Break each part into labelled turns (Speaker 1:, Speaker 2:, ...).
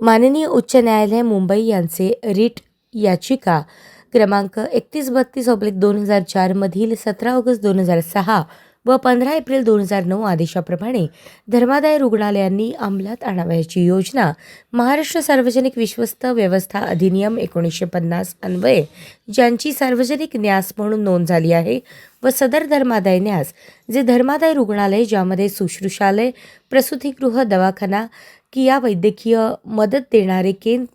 Speaker 1: माननीय उच्च न्यायालय मुंबई यांचे रिट याचिका क्रमांक एकतीस बत्तीस ऑब्लिक दोन हजार चारमधील सतरा ऑगस्ट दोन हजार सहा व पंधरा एप्रिल दोन हजार नऊ आदेशाप्रमाणे धर्मादाय रुग्णालयांनी अंमलात आणावयाची योजना महाराष्ट्र सार्वजनिक विश्वस्त व्यवस्था अधिनियम एकोणीसशे पन्नास अन्वये ज्यांची सार्वजनिक न्यास म्हणून नोंद झाली आहे व सदर धर्मादाय न्यास जे धर्मादाय रुग्णालय ज्यामध्ये सुश्रुषालय प्रसूतिगृह दवाखाना किया वैद्यकीय मदत देणारे केंद्र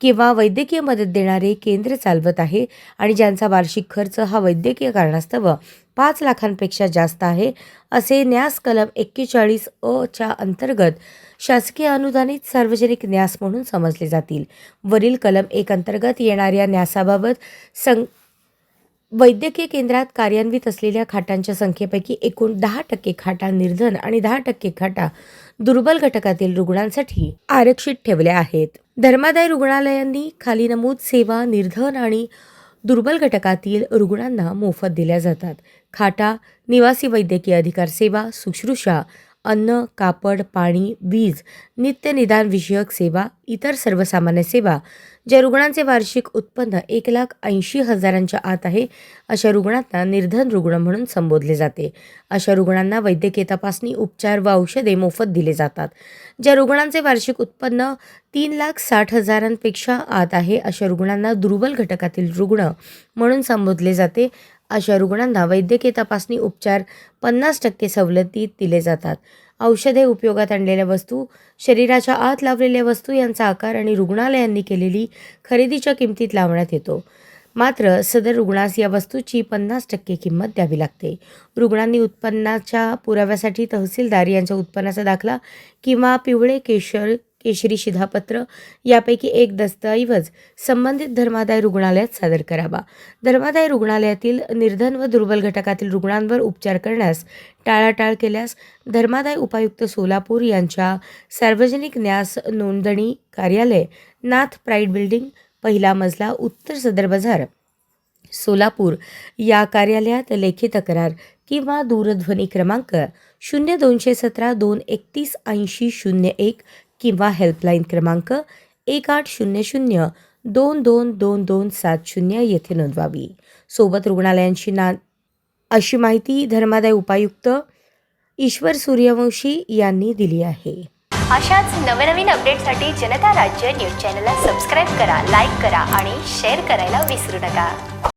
Speaker 1: किंवा वैद्यकीय मदत देणारे केंद्र चालवत आहे आणि ज्यांचा वार्षिक खर्च हा वैद्यकीय कारणास्तव पाच लाखांपेक्षा जास्त आहे असे न्यास कलम एक्केचाळीस अ च्या अंतर्गत शासकीय अनुदानित सार्वजनिक न्यास म्हणून समजले जातील. वरील कलम एक अंतर्गत येणाऱ्या न्यासाबाबत सं वैद्यकीय केंद्रात कार्यान्वित असलेल्या खाटांच्या संख्येपैकी एकूण दहा टक्के खाटा निर्धन आणि दहा टक्के खाटा दुर्बल घटकातील रुग्णांसाठी आरक्षित ठेवल्या आहेत. धर्मादाय रुग्णालयांनी खाली नमूद सेवा निर्धन आणि दुर्बल घटकातील रुग्णांना मोफत दिल्या जातात. खाटा निवासी वैद्यकीय अधिकार सेवा शुश्रूषा अन्न कापड पाणी वीज नित्य निदान विषयक सेवा इतर सर्वसामान्य सेवा ज्या रुग्णांचे वार्षिक उत्पन्न एक लाख ऐंशी हजारांच्या आत आहे अशा रुग्णांना निर्धन रुग्ण म्हणून संबोधले जाते. अशा रुग्णांना वैद्यकीय तपासणी उपचार व औषधे मोफत दिले जातात. ज्या रुग्णांचे वार्षिक उत्पन्न तीन लाख साठ हजारांपेक्षा आत आहे अशा रुग्णांना दुर्बल घटकातील रुग्ण म्हणून संबोधले जाते. अशा रुग्णांना वैद्यकीय तपासणी उपचार पन्नास टक्के सवलतीत दिले जातात. औषधे उपयोगात आणलेल्या वस्तू शरीराच्या आत लावलेल्या वस्तू यांचा आकार आणि रुग्णालयांनी केलेली खरेदीच्या किमतीत लावण्यात येतो. मात्र सदर रुग्णास या वस्तूची पन्नास टक्के किंमत द्यावी लागते. रुग्णांनी उत्पन्नाच्या पुराव्यासाठी तहसीलदार यांच्या उत्पन्नाचा दाखला किंवा पिवळे केशर केशरी शिधापत्र यापैकी एक दस्तऐवज संबंधित धर्मादाय रुग्णालयात सादर करावा. धर्मादाय रुग्णालयातील निर्धन व दुर्बल घटकातील रुग्णांवर उपचार करण्यास टाळाटाळ केल्यास धर्मादाय उपायुक्त सोलापूर यांच्या सार्वजनिक न्यास नोंदणी कार्यालय नाथ प्राईड बिल्डिंग पहिला मजला उत्तर सदर बाजार सोलापूर. या कार्यालयात लेखी तक्रार किंवा दूरध्वनी क्रमांक शून्य दोनशे सतरा दोन एकतीस ऐंशी शून्य एक किंवा हेल्पलाईन क्रमांक एक आठ शून्य शून्य दोन दोन दोन दोन सात शून्य येथे नोंदवावी. सोबत रुग्णालयांची ना अशी माहिती धर्मादाय उपायुक्त ईश्वर सूर्यवंशी यांनी दिली आहे.
Speaker 2: अशाच नवनवीन अपडेटसाठी जनता राज्य न्यूज चॅनलला सबस्क्राईब करा लाईक करा आणि शेअर करायला विसरू नका.